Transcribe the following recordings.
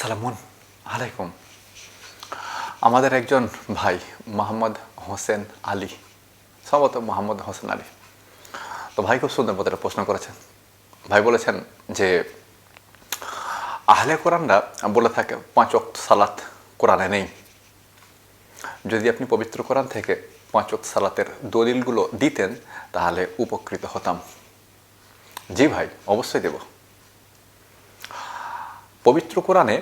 সালামুন। আলাইকুম। আমাদের একজন ভাই, মোহাম্মদ হোসেন আলী। সম্ভবত মোহাম্মদ হোসেন আলী। তো ভাই খুব সুন্দর মতো প্রশ্ন করেছেন। ভাই বলেছেন যে, আহলে কোরআনরা বলে থাকে, পাঁচ অক্ত সালাত কোরআনে নেই। যদি আপনি পবিত্র কোরআন থেকে পাঁচ অক্ত সালাতের দলিলগুলো দিতেন, তাহলে উপকৃত হতাম। জি ভাই, অবশ্যই দেব। পবিত্র কোরআনে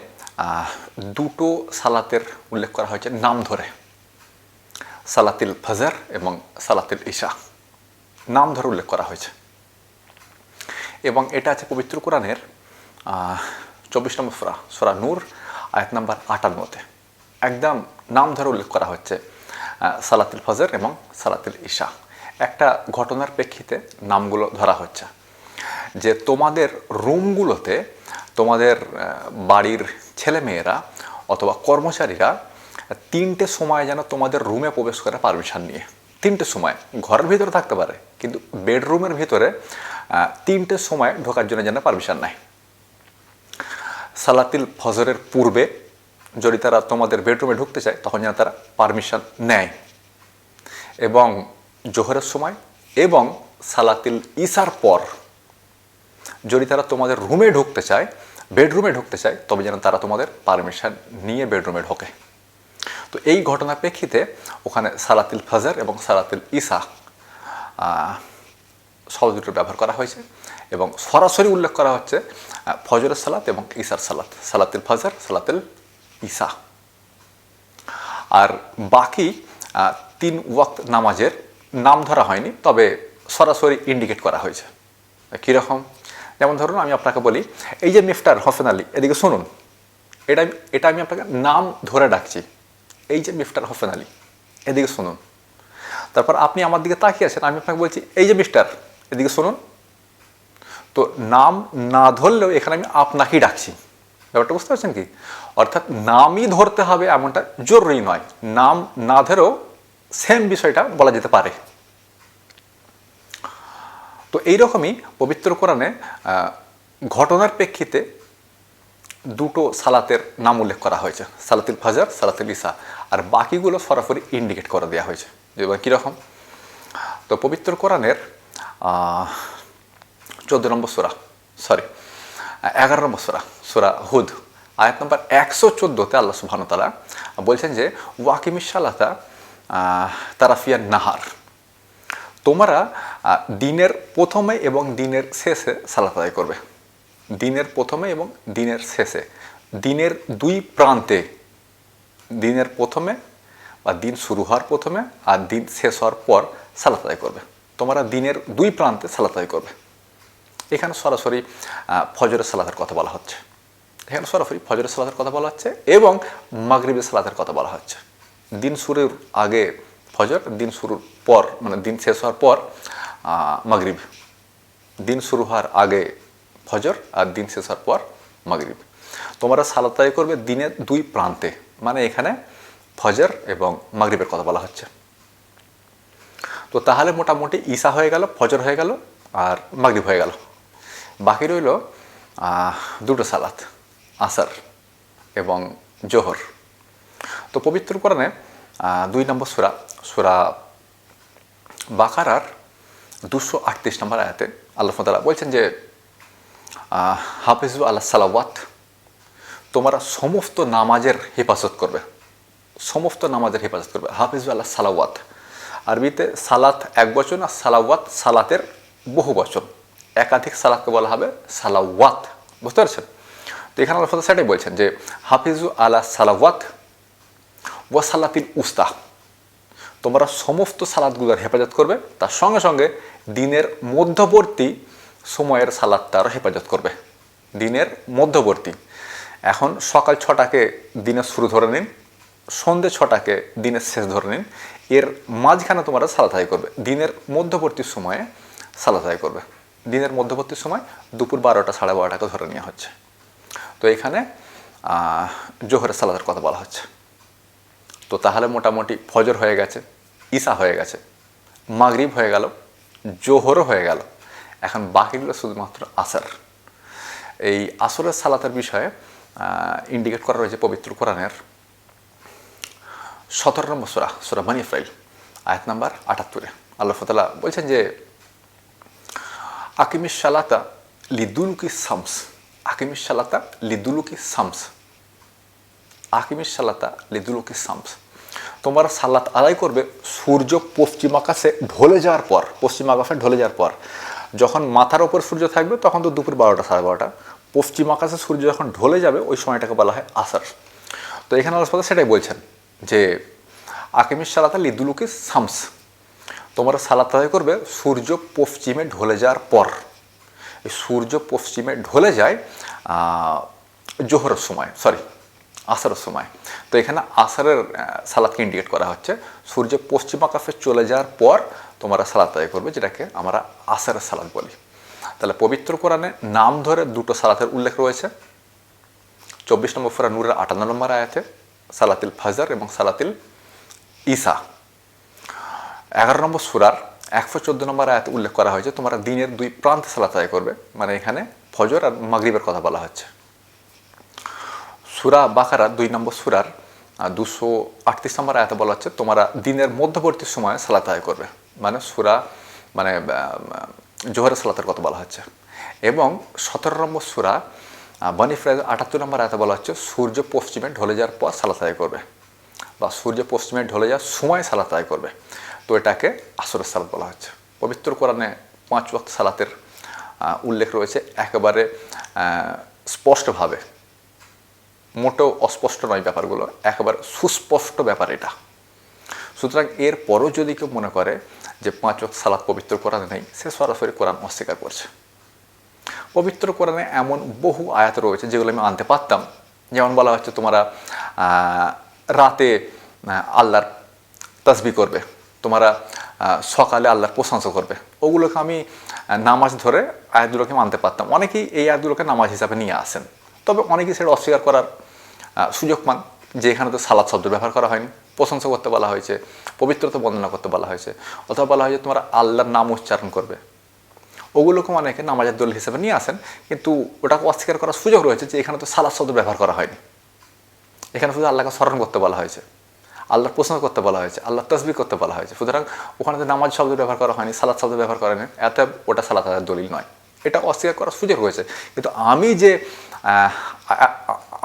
দুটো সালাতের উল্লেখ করা হয়েছে, নাম ধরে। সালাতিল ফজর এবং সালাতিল ঈশা নাম ধরে উল্লেখ করা হয়েছে। এবং এটা আছে পবিত্র কোরআনের চব্বিশ নম্বর সুরা সুরা নূর, আয়াত নাম্বার আটান্নতে। একদম নাম ধরে উল্লেখ করা হচ্ছে সালাতিল ফজর এবং সালাতিল ঈশা একটা ঘটনার প্রেক্ষিতে নামগুলো ধরা হচ্ছে যে তোমাদের রুমগুলোতে তোমাদের বাড়ির ছেলেমেয়েরা অথবা কর্মচারীরা তিনটে সময় যেন তোমাদের রুমে প্রবেশ করে পারমিশন নিয়ে। তিনটে সময়। ঘরের ভিতরে থাকতে পারে, কিন্তু বেডরুমের ভিতরে তিনটে সময় ঢোকার জন্য যেন পারমিশন নেয় সালাতিল ফজরের পূর্বে যদি তারা তোমাদের বেডরুমে ঢুকতে চায়, তখন যেন তারা পারমিশন নেয়। এবং জোহরের সময় এবং সালাতিল ইসার পর যদি তারা তোমাদের রুমে ঢুকতে চায় বেডরুমে ঢুকতে চায়, তবে যেন তারা তোমাদের পারমিশন নিয়ে বেডরুমে ঢোকে। তো এই ঘটনার প্রেক্ষিতে ওখানে সালাতিল ফজর এবং সালাতিল ইসা শব্দ দুটো ব্যবহার করা হয়েছে এবং সরাসরি উল্লেখ করা হচ্ছে ফজরের সালাত এবং ইসার সালাত, সালাতিল ফজর, সালাতিল ইসা আর বাকি তিন ওয়াক্ত নামাজের নাম ধরা হয়নি, তবে সরাসরি ইন্ডিকেট করা হয়েছে। কীরকম যেমন ধরুন আমি আপনাকে বলি, এই যে মিফটার হোসেন আলী, এদিকে শুনুন, এটা এটা আমি আপনাকে নাম ধরে ডাকছি, এই যে মিফটার হোসেন আলী, এদিকে শুনুন। তারপর আপনি আমার দিকে তাকিয়ে আছেন, আমি আপনাকে বলছি, এই যে মিস্টার এদিকে শুনুন। তো নাম না ধরলেও এখানে আমি আপনাকেই ডাকছি, ব্যাপারটা বুঝতে পারছেন কি? অর্থাৎ নামই ধরতে হবে এমনটা জরুরি নয়, নাম না ধরেও সেম বিষয়টা বলা যেতে পারে। তো এইরকমই পবিত্র কোরআনে ঘটনার প্রেক্ষিতে দুটো সালাতের নাম উল্লেখ করা হয়েছে। সালাতিল ফাজার, সালাতুল ইসা। আর বাকিগুলো সরাসরি ইন্ডিকেট করে দেওয়া হয়েছে। এবার কীরকম? তো পবিত্র কোরআনের চোদ্দ নম্বর সোরা সরি এগারো নম্বর সোরা সোরা হুদ, আয়াত নম্বর একশো চোদ্দোতে আল্লাহ সুবহানতালা বলছেন যে ওয়াকিমিসালাতা তারাফিয়া নাহার। তোমরা দিনের প্রথমে এবং দিনের শেষে সালাত আদায় করবে। দিনের প্রথমে এবং দিনের শেষে। দিনের দুই প্রান্তে দিনের প্রথমে বা দিন শুরু হওয়ার প্রথমে আর দিন শেষ হওয়ার পর সালাত আদায় করবে। তোমরা দিনের দুই প্রান্তে সালাত আদায় করবে। এখানে সরাসরি ফজরের সালাতের কথা বলা হচ্ছে। এখানে সরাসরি ফজরের সালাতের কথা বলা হচ্ছে এবং মাগরিবের সালাতের কথা বলা হচ্ছে। দিন শুরুর আগে ফজর, দিন শুরুর পর মানে দিন শেষ হওয়ার পর মাগরিব। দিন শুরু হওয়ার আগে ফজর আর দিন শেষ হওয়ার পর মাগরিব। তোমরা সালাত আদায় করবে দিনের দুই প্রান্তে মানে এখানে ফজর এবং মাগরিবের কথা বলা হচ্ছে। তো তাহলে মোটামুটি ঈশা হয়ে গেল, ফজর হয়ে গেল আর মাগরিব হয়ে গেল। বাকি রইল দুটো সালাত, আসার এবং জোহর। তো পবিত্র কোরআনে দুই নম্বর সুরা সুরা বাকারার দুশো আটত্রিশ নম্বর আয়াতে আল্লাহ তালা বলছেন যে হাফিজু আল্লাহ সালাওয়াত, তোমরা সমস্ত নামাজের হেফাজত করবে। সমস্ত নামাজের হেফাজত করবে। হাফিজু আল্লাহ সালাওয়াত। আরবিতে সালাত এক বচন আর সালাওয়াত সালাতের বহু বচন। একাধিক সালাতকে বলা হবে সালাওয়াত। বুঝতে পারছেন? তো এখানে আল্লাহ সেটাই বলছেন যে, হাফিজু আলা সালাওয়াত ওয়া সালাতিল উস্তা তোমরা সমস্ত সালাদগুলোর হেফাজত করবে, তার সঙ্গে সঙ্গে দিনের মধ্যবর্তী সময়ের সালাদটারও হেফাজত করবে। দিনের মধ্যবর্তী। এখন সকাল ছটাকে দিনের শুরু ধরে নিন সন্ধে ছটাকে দিনের শেষ ধরে নিন, এর মাঝখানে তোমরা সালাত আদায় করবে। দিনের মধ্যবর্তী সময়ে সালাত আদায় করবে। দিনের মধ্যবর্তী সময় দুপুর বারোটা সাড়ে বারোটাকে ধরে নেওয়া হচ্ছে। তো এখানে জোহরের সালাতের কথা বলা হচ্ছে। তো তাহলে মোটামুটি ফজর হয়ে গেছে ঈশা হয়ে গেছে, মাগরিব হয়ে গেল, জোহরও হয়ে গেল। এখন বাকিগুলো শুধুমাত্র আসার। এই আসরের সালাতের বিষয়ে ইন্ডিকেট করা রয়েছে পবিত্র কোরআনের সতেরো নম্বর সুরা সুরা মানি ইসরাইল আয়াত নাম্বার আটাত্তরে আল্লাহ ফতালা বলছেন যে, আকিমিস সালাতা লিদুলুকি সামস। আকিমিস সালাতা লিদুলুকি সামস। আকিমিস সালাতা লিদুলুকি সামস। তোমরা সালাত আদায় করবে সূর্য পশ্চিম আকাশে ঢলে যাওয়ার পর, পশ্চিম আকাশে ঢলে যাওয়ার পর। যখন মাথার ওপর সূর্য থাকবে, তখন তো দুপুর বারোটা, সাড়ে বারোটা। পশ্চিম আকাশে সূর্য যখন ঢলে যাবে, ওই সময়টাকে বলা হয় আসার। তো এখানে আল্লাহ সেটাই বলছেন যে আকিমিস সালাতা লিদুলুকি সামস। তোমরা সালাত আদায় করবে সূর্য পশ্চিমে ঢলে যাওয়ার পর। সূর্য পশ্চিমে ঢলে যায় জোহরের সময় সরি আসারের সময়। তো এখানে আসারের সালাদকে ইন্ডিকেট করা হচ্ছে। সূর্য পশ্চিম আকাশে চলে যাওয়ার পর তোমরা সালাত আদায় করবে, যেটাকে আমরা আসারের সালাদ বলি। তাহলে পবিত্র কোরআনে নাম ধরে দুটো সালাতের উল্লেখ রয়েছে। চব্বিশ নম্বর ফোরা নূরের আটান্ন নম্বর আয়াতে সালাতিল ফাজার এবং সালাতিল ঈসা। এগারো নম্বর সুরার একশো চোদ্দ নম্বর আয়াতে উল্লেখ করা হয়েছে, তোমরা দিনের দুই প্রান্তে সালাত আদায় করবে। মানে এখানে ফজর আর মাগরিবের কথা বলা হচ্ছে। সুরা বাকারা দুই নম্বর সুরার দুশো আটত্রিশ নম্বর আয়াতে বলা হচ্ছে তোমরা দিনের মধ্যবর্তী সময়ে সালাত আদায় করবে। মানে সুরা মানে আহ, জোহরের সালাতের কথা বলা হচ্ছে। এবং সতেরো নম্বর সুরা বানি ফ্রাইজ আটাত্তর নম্বর আয়াতে বলা হচ্ছে সূর্য পশ্চিমে ঢলে যাওয়ার পর সালাত আদায় করবে। বা সূর্য পশ্চিমে ঢলে যাওয়ার সময় সালাত আদায় করবে। তো এটাকে আসরের সালাত বলা হচ্ছে। পবিত্র কোরআনে পাঁচ ওয়াক্ত সালাতের উল্লেখ রয়েছে একেবারে স্পষ্টভাবে। মোটেও অস্পষ্ট নয় ব্যাপারগুলো, একেবারে সুস্পষ্ট ব্যাপার এটা। সুতরাং এর পরও যদি কেউ মনে করে যে পাঁচ ওয়াক্ত সালাত পবিত্র কোরআনে নেই, সে সরাসরি কোরআন অস্বীকার করছে। পবিত্র কোরআনে এমন বহু আয়াত রয়েছে যেগুলো আমি আনতে পারতাম। যেমন বলা হচ্ছে, তোমরা রাতে আল্লাহর তসবি করবে। তোমরা সকালে আল্লাহর প্রশংসা করবে। ওগুলোকে আমি নামাজ ধরে আয়াতগুলোকে মানতে পারতাম। অনেকেই এই আয়াতগুলোকে নামাজ হিসাবে নিয়ে আসেন। তবে অনেকেই সেটা অস্বীকার করার সুযোগ পান যে এখানে তো সালাদ শব্দ ব্যবহার করা হয়নি। প্রশংসা করতে বলা হয়েছে, পবিত্রতা বন্দনা করতে বলা হয়েছে, অথবা বলা হয়েছে তোমরা আল্লাহর নাম উচ্চারণ করবে। ওগুলোকে অনেকে নামাজের দল হিসেবে নিয়ে আসেন, কিন্তু ওটাকে অস্বীকার করার সুযোগ রয়েছে যে এখানে তো সালাদ শব্দ ব্যবহার করা হয়নি। এখানে শুধু আল্লাহকে স্মরণ করতে বলা হয়েছে, আল্লাহর প্রশংসা করতে বলা হয়েছে আল্লাহ তসবি করতে বলা হয়েছে। সুতরাং ওখানে নামাজ শব্দ ব্যবহার করা হয়নি, সালাদ শব্দ ব্যবহার করেনি এত ওটা সালাদ দলিল নয়। এটা অস্বীকার করার সুযোগ রয়েছে কিন্তু আমি যে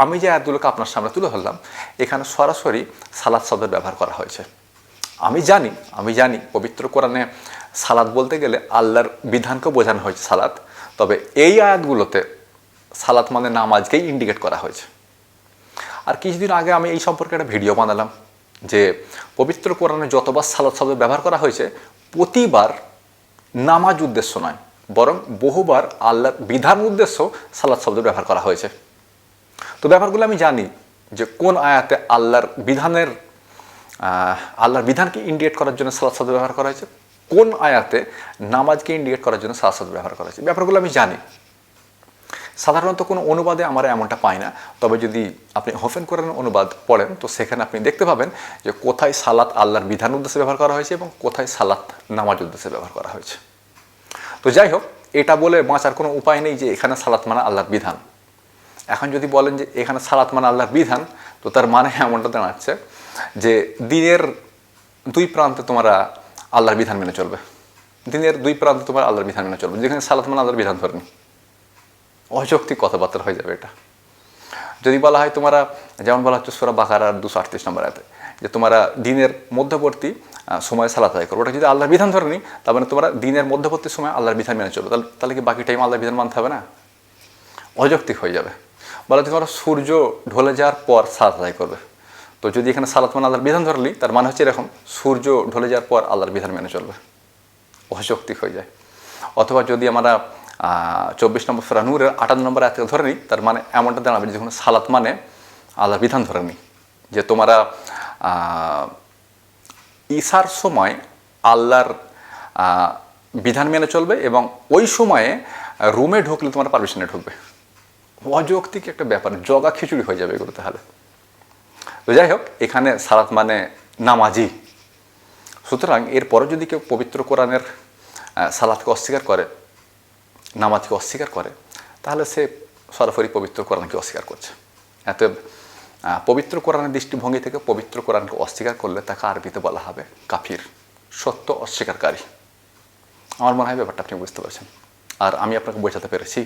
আমি যে আয়াতগুলোকে আপনার সামনে তুলে ধরলাম, এখানে সরাসরি সালাদ শব্দের ব্যবহার করা হয়েছে। আমি জানি আমি জানি, পবিত্র কোরআনে সালাদ বলতে গেলে আল্লাহর বিধানকে বোঝানো হয়েছে সালাদ, তবে এই আয়াতগুলোতে সালাত মানে নামাজকেই ইন্ডিকেট করা হয়েছে। আর কিছুদিন আগে আমি এই সম্পর্কে একটা ভিডিও বানালাম, যে পবিত্র কোরআনে যতবার সালাদ শব্দ ব্যবহার করা হয়েছে, প্রতিবার নামাজ উদ্দেশ্য নয়। বরং বহুবার আল্লাহর বিধান উদ্দেশ্য সালাদ শব্দ ব্যবহার করা হয়েছে। তো ব্যাপারগুলো আমি জানি যে কোন আয়াতে আল্লাহর বিধানের আল্লাহর বিধানকে ইন্ডিকেট করার জন্য সালাদ শব্দ ব্যবহার করা হয়েছে? কোন আয়াতে নামাজকে ইন্ডিকেট করার জন্য সালাদ শব্দ ব্যবহার করা হয়েছে? ব্যাপারগুলো আমি জানি। সাধারণত কোনো অনুবাদে আমরা এমনটা পাই না। তবে যদি আপনি হোফেন কোরআন অনুবাদ পড়েন, তো সেখানে আপনি দেখতে পাবেন যে কোথায় সালাত আল্লাহর বিধান উদ্দেশ্যে ব্যবহার করা হয়েছে এবং কোথায় সালাত নামাজ উদ্দেশ্যে ব্যবহার করা হয়েছে। তো যাই হোক এটা বলে বাঁচার কোনো উপায় নেই যে এখানে সালাত মানে আল্লাহর বিধান। এখন যদি বলেন যে এখানে সালাত মানে আল্লাহর বিধান, তো তার মানে এমনটা দাঁড়াচ্ছে যে দিনের দুই প্রান্তে তোমরা আল্লাহর বিধান মেনে চলবে। দিনের দুই প্রান্তে তোমার আল্লাহর বিধান মেনে চলবে। যেখানে সালাত মানে আল্লাহর বিধান ধরেনি। অযৌক্তিক কথাবার্তা হয়ে যাবে এটা। যদি বলা হয় তোমরা, যেমন বলা হচ্ছে সোরা বাকারার দুশো আটত্রিশ নম্বর আয়াতে, যে তোমরা দিনের মধ্যবর্তী সময় সালাত আদায় করো। ওটা যদি আল্লাহর বিধান ধরে নিই তার মানে তোমরা দিনের মধ্যবর্তী সময় আল্লাহর বিধান মেনে চলবে তাহলে তাহলে কি বাকি টাইম আল্লাহর বিধান মানতে হবে না? অযৌক্তিক হয়ে যাবে। বলা তোমরা সূর্য ঢলে যাওয়ার পর সালাত আদায় করবে। তো যদি এখানে সালাত মানে আল্লাহর বিধান ধরলি তার মানে হচ্ছে এরকম, সূর্য ঢলে যাওয়ার পর আল্লাহর বিধান মেনে চলবে। অযৌক্তিক হয়ে যায়। অথবা যদি আমরা চব্বিশ নম্বর ফেরা নূরের আটান্ন নম্বর আয়াতকে ধরে নিই তার মানে এমনটা দাঁড়াবে যে যখন সালাত মানে আল্লাহর বিধান ধরে নিই যে তোমরা ঈশার সময় আল্লাহর বিধান মেনে চলবে এবং ওই সময়ে রুমে ঢুকলে তোমার পারমিশনে ঢুকবে। অযৌক্তিক একটা ব্যাপার, জগা খিচুড়ি হয়ে যাবে এগুলো তাহলে। তো যাই হোক, এখানে সালাত মানে নামাজি। সুতরাং এরপরে যদি কেউ পবিত্র কোরআনের সালাতকে অস্বীকার করে, নামাজকে অস্বীকার করে, তাহলে সে সরাসরি পবিত্র কোরআনকে অস্বীকার করছে। এত পবিত্র কোরআনের দৃষ্টিভঙ্গি থেকে পবিত্র কোরআনকে অস্বীকার করলে তাকে আরবিতে বলা হবে কাফির, সত্য অস্বীকারকারী আমার মনে হয় ব্যাপারটা আপনি বুঝতে পারছেন। আর আমি আপনাকে বোঝাতে পেরেছি